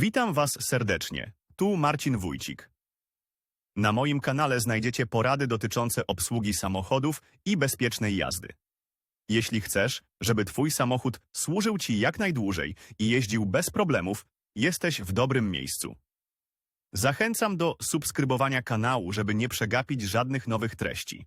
Witam Was serdecznie. Tu Marcin Wójcik. Na moim kanale znajdziecie porady dotyczące obsługi samochodów i bezpiecznej jazdy. Jeśli chcesz, żeby Twój samochód służył Ci jak najdłużej i jeździł bez problemów, jesteś w dobrym miejscu. Zachęcam do subskrybowania kanału, żeby nie przegapić żadnych nowych treści.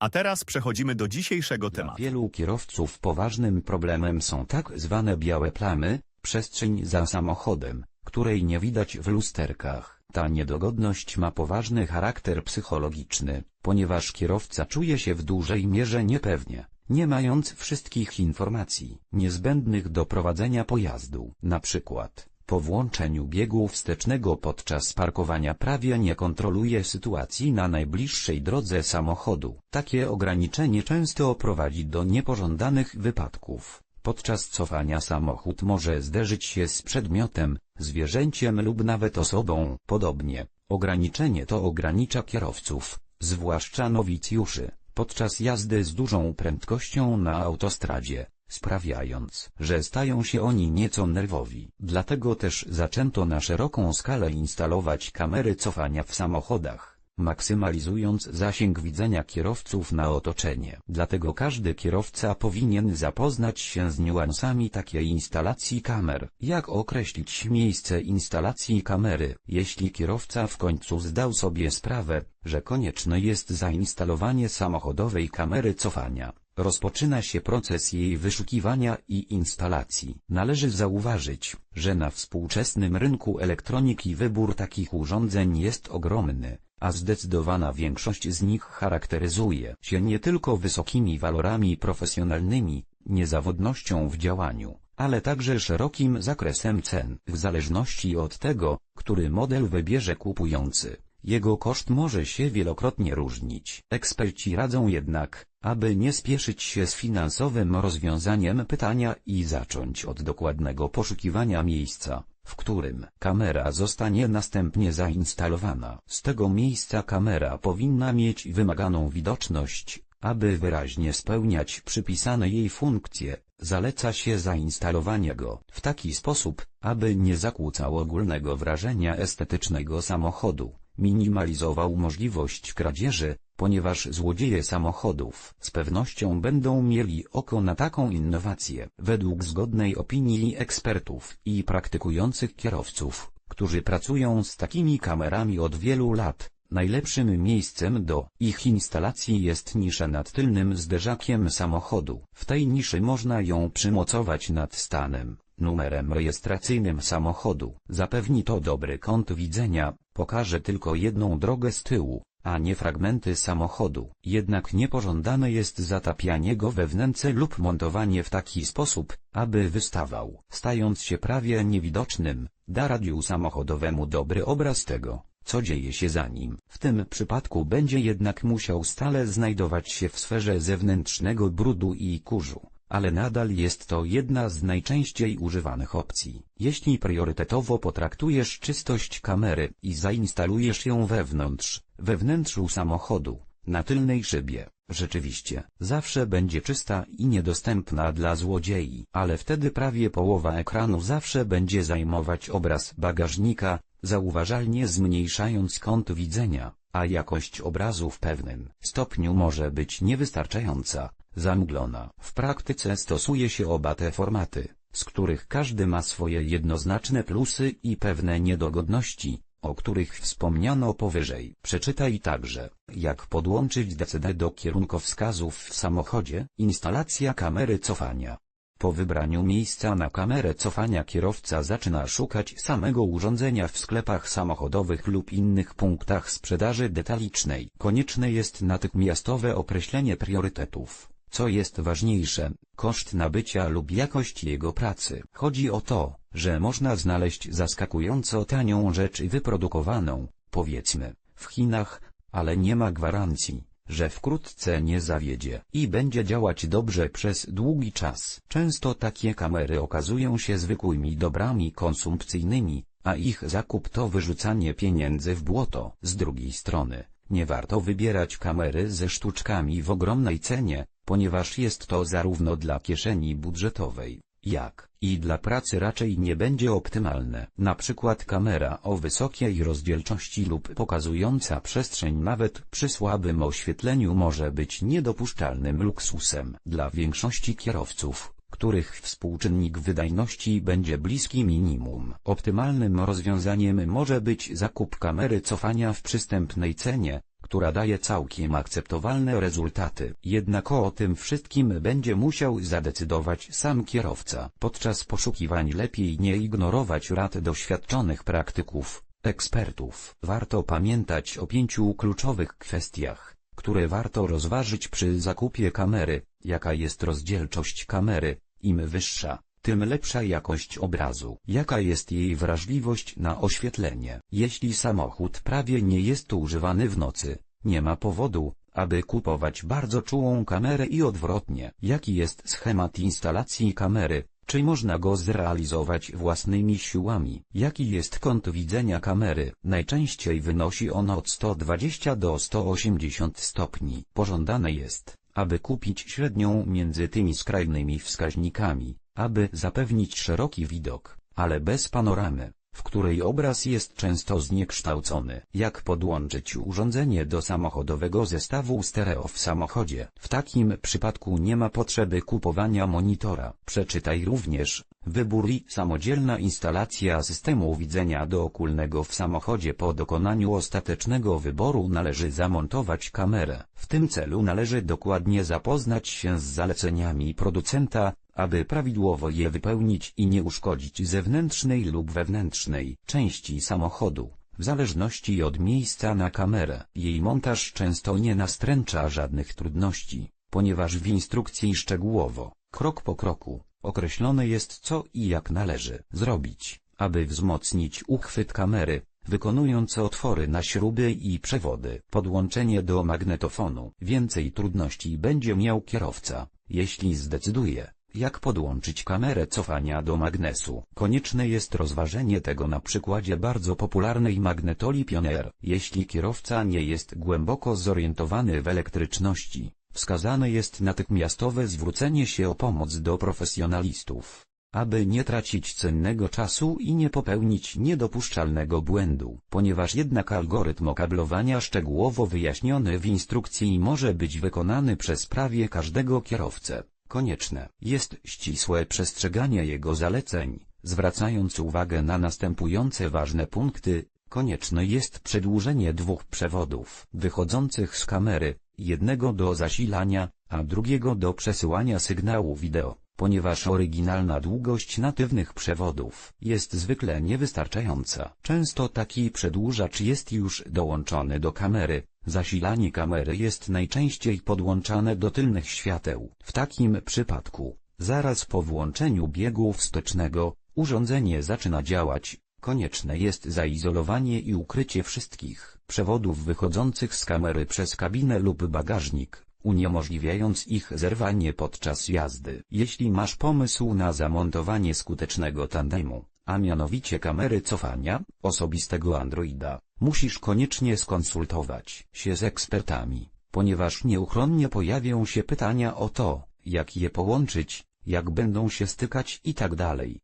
A teraz przechodzimy do dzisiejszego Dla tematu. wielu kierowców poważnym problemem są tak zwane białe plamy, przestrzeń za samochodem, której nie widać w lusterkach. Ta niedogodność ma poważny charakter psychologiczny, ponieważ kierowca czuje się w dużej mierze niepewnie, nie mając wszystkich informacji niezbędnych do prowadzenia pojazdu. Na przykład, po włączeniu biegu wstecznego podczas parkowania prawie nie kontroluje sytuacji na najbliższej drodze samochodu. Takie ograniczenie często prowadzi do niepożądanych wypadków. Podczas cofania samochód może zderzyć się z przedmiotem, zwierzęciem lub nawet osobą. Podobnie, ograniczenie to ogranicza kierowców, zwłaszcza nowicjuszy, podczas jazdy z dużą prędkością na autostradzie, sprawiając, że stają się oni nieco nerwowi. Dlatego też zaczęto na szeroką skalę instalować kamery cofania w samochodach maksymalizując zasięg widzenia kierowców na otoczenie. Dlatego każdy kierowca powinien zapoznać się z niuansami takiej instalacji kamer. Jak określić miejsce instalacji kamery? Jeśli kierowca w końcu zdał sobie sprawę, że konieczne jest zainstalowanie samochodowej kamery cofania, rozpoczyna się proces jej wyszukiwania i instalacji. Należy zauważyć, że na współczesnym rynku elektroniki wybór takich urządzeń jest ogromny a zdecydowana większość z nich charakteryzuje się nie tylko wysokimi walorami profesjonalnymi, niezawodnością w działaniu, ale także szerokim zakresem cen. W zależności od tego, który model wybierze kupujący, jego koszt może się wielokrotnie różnić. Eksperci radzą jednak, aby nie spieszyć się z finansowym rozwiązaniem pytania i zacząć od dokładnego poszukiwania miejsca w którym kamera zostanie następnie zainstalowana. Z tego miejsca kamera powinna mieć wymaganą widoczność, aby wyraźnie spełniać przypisane jej funkcje. Zaleca się zainstalowanie go w taki sposób, aby nie zakłócał ogólnego wrażenia estetycznego samochodu, minimalizował możliwość kradzieży, ponieważ złodzieje samochodów z pewnością będą mieli oko na taką innowację. Według zgodnej opinii ekspertów i praktykujących kierowców, którzy pracują z takimi kamerami od wielu lat, najlepszym miejscem do ich instalacji jest nisza nad tylnym zderzakiem samochodu. W tej niszy można ją przymocować nad stanem, numerem rejestracyjnym samochodu. Zapewni to dobry kąt widzenia, pokaże tylko jedną drogę z tyłu, a nie fragmenty samochodu. Jednak niepożądane jest zatapianie go we lub montowanie w taki sposób, aby wystawał. Stając się prawie niewidocznym, da radiu samochodowemu dobry obraz tego, co dzieje się za nim. W tym przypadku będzie jednak musiał stale znajdować się w sferze zewnętrznego brudu i kurzu ale nadal jest to jedna z najczęściej używanych opcji. Jeśli priorytetowo potraktujesz czystość kamery i zainstalujesz ją wewnątrz, we wnętrzu samochodu, na tylnej szybie, rzeczywiście, zawsze będzie czysta i niedostępna dla złodziei, ale wtedy prawie połowa ekranu zawsze będzie zajmować obraz bagażnika, zauważalnie zmniejszając kąt widzenia, a jakość obrazu w pewnym stopniu może być niewystarczająca, zamglona. W praktyce stosuje się oba te formaty, z których każdy ma swoje jednoznaczne plusy i pewne niedogodności, o których wspomniano powyżej. Przeczytaj także, jak podłączyć DCD do kierunkowskazów w samochodzie, instalacja kamery cofania. Po wybraniu miejsca na kamerę cofania kierowca zaczyna szukać samego urządzenia w sklepach samochodowych lub innych punktach sprzedaży detalicznej. Konieczne jest natychmiastowe określenie priorytetów. Co jest ważniejsze, koszt nabycia lub jakość jego pracy. Chodzi o to, że można znaleźć zaskakująco tanią rzecz wyprodukowaną, powiedzmy, w Chinach, ale nie ma gwarancji, że wkrótce nie zawiedzie i będzie działać dobrze przez długi czas. Często takie kamery okazują się zwykłymi dobrami konsumpcyjnymi, a ich zakup to wyrzucanie pieniędzy w błoto. Z drugiej strony, nie warto wybierać kamery ze sztuczkami w ogromnej cenie, ponieważ jest to zarówno dla kieszeni budżetowej, jak i dla pracy raczej nie będzie optymalne. Na przykład kamera o wysokiej rozdzielczości lub pokazująca przestrzeń nawet przy słabym oświetleniu może być niedopuszczalnym luksusem. Dla większości kierowców, których współczynnik wydajności będzie bliski minimum. Optymalnym rozwiązaniem może być zakup kamery cofania w przystępnej cenie, która daje całkiem akceptowalne rezultaty. Jednak o tym wszystkim będzie musiał zadecydować sam kierowca. Podczas poszukiwań lepiej nie ignorować rad doświadczonych praktyków, ekspertów. Warto pamiętać o pięciu kluczowych kwestiach, które warto rozważyć przy zakupie kamery, jaka jest rozdzielczość kamery, im wyższa, tym lepsza jakość obrazu. Jaka jest jej wrażliwość na oświetlenie? Jeśli samochód prawie nie jest używany w nocy, nie ma powodu, aby kupować bardzo czułą kamerę i odwrotnie. Jaki jest schemat instalacji kamery? Czy można go zrealizować własnymi siłami? Jaki jest kąt widzenia kamery? Najczęściej wynosi on od 120 do 180 stopni. Pożądane jest, aby kupić średnią między tymi skrajnymi wskaźnikami, aby zapewnić szeroki widok, ale bez panoramy, w której obraz jest często zniekształcony. Jak podłączyć urządzenie do samochodowego zestawu stereo w samochodzie? W takim przypadku nie ma potrzeby kupowania monitora. Przeczytaj również, wybór i samodzielna instalacja systemu widzenia dookólnego w samochodzie po dokonaniu ostatecznego wyboru należy zamontować kamerę. W tym celu należy dokładnie zapoznać się z zaleceniami producenta, aby prawidłowo je wypełnić i nie uszkodzić zewnętrznej lub wewnętrznej części samochodu. W zależności od miejsca na kamerę, jej montaż często nie nastręcza żadnych trudności, ponieważ w instrukcji szczegółowo, krok po kroku, określone jest co i jak należy zrobić, aby wzmocnić uchwyt kamery, wykonując otwory na śruby i przewody. Podłączenie do magnetofonu. Więcej trudności będzie miał kierowca, jeśli zdecyduje, jak podłączyć kamerę cofania do magnesu. Konieczne jest rozważenie tego na przykładzie bardzo popularnej magnetoli Pioneer. Jeśli kierowca nie jest głęboko zorientowany w elektryczności, wskazane jest natychmiastowe zwrócenie się o pomoc do profesjonalistów, aby nie tracić cennego czasu i nie popełnić niedopuszczalnego błędu. Ponieważ jednak algorytm okablowania szczegółowo wyjaśniony w instrukcji może być wykonany przez prawie każdego kierowcę, konieczne jest ścisłe przestrzeganie jego zaleceń, zwracając uwagę na następujące ważne punkty, konieczne jest przedłużenie dwóch przewodów wychodzących z kamery, jednego do zasilania, a drugiego do przesyłania sygnału wideo, ponieważ oryginalna długość natywnych przewodów jest zwykle niewystarczająca. Często taki przedłużacz jest już dołączony do kamery, Zasilanie kamery jest najczęściej podłączane do tylnych świateł. W takim przypadku, zaraz po włączeniu biegu wstecznego, urządzenie zaczyna działać. Konieczne jest zaizolowanie i ukrycie wszystkich przewodów wychodzących z kamery przez kabinę lub bagażnik, uniemożliwiając ich zerwanie podczas jazdy. Jeśli masz pomysł na zamontowanie skutecznego tandemu, a mianowicie kamery cofania, osobistego Androida, musisz koniecznie skonsultować się z ekspertami, ponieważ nieuchronnie pojawią się pytania o to, jak je połączyć, jak będą się stykać i tak.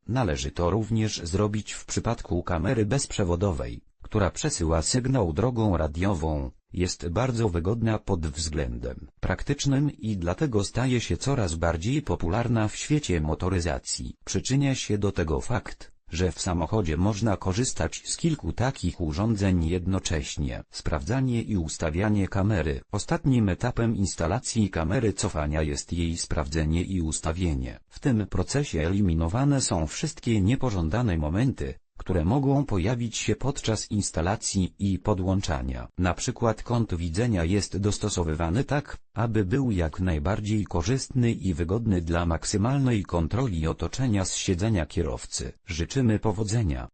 Należy to również zrobić w przypadku kamery bezprzewodowej, która przesyła sygnał drogą radiową, jest bardzo wygodna pod względem praktycznym i dlatego staje się coraz bardziej popularna w świecie motoryzacji. Przyczynia się do tego fakt, że w samochodzie można korzystać z kilku takich urządzeń jednocześnie. Sprawdzanie i ustawianie kamery. Ostatnim etapem instalacji kamery cofania jest jej sprawdzenie i ustawienie. W tym procesie eliminowane są wszystkie niepożądane momenty, które mogą pojawić się podczas instalacji i podłączania. Na przykład kąt widzenia jest dostosowywany tak, aby był jak najbardziej korzystny i wygodny dla maksymalnej kontroli otoczenia z siedzenia kierowcy. Życzymy powodzenia.